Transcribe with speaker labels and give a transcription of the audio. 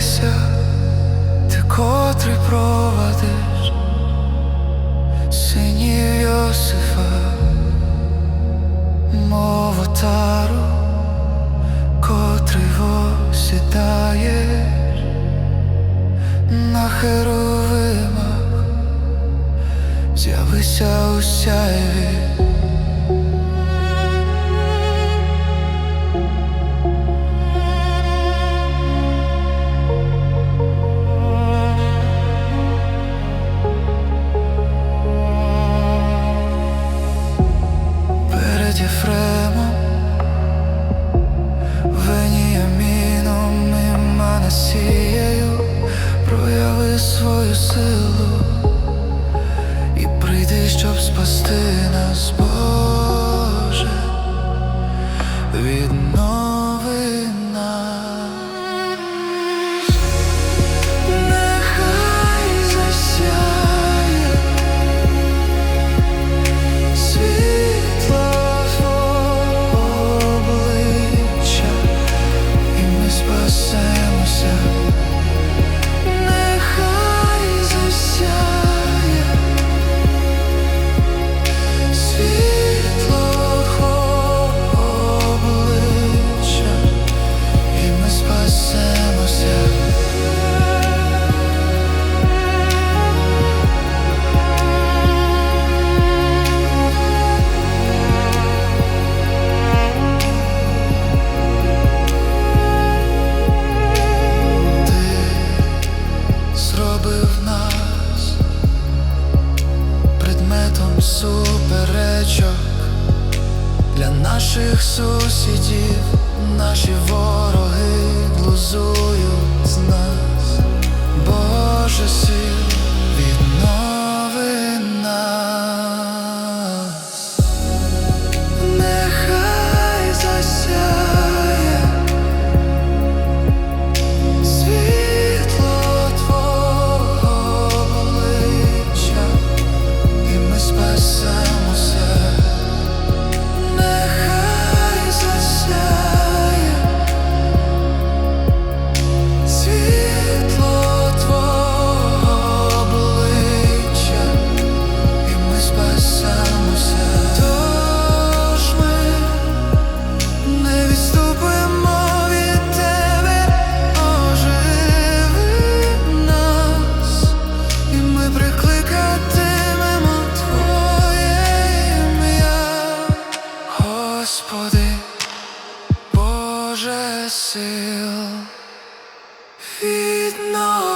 Speaker 1: зупинися, ти котрий проводиш синів Йосифа, мов тару, котрий осідаєш на херовимах, з'явися у сяйві. суперечок для наших сусідів, наші вороги глузу It's not.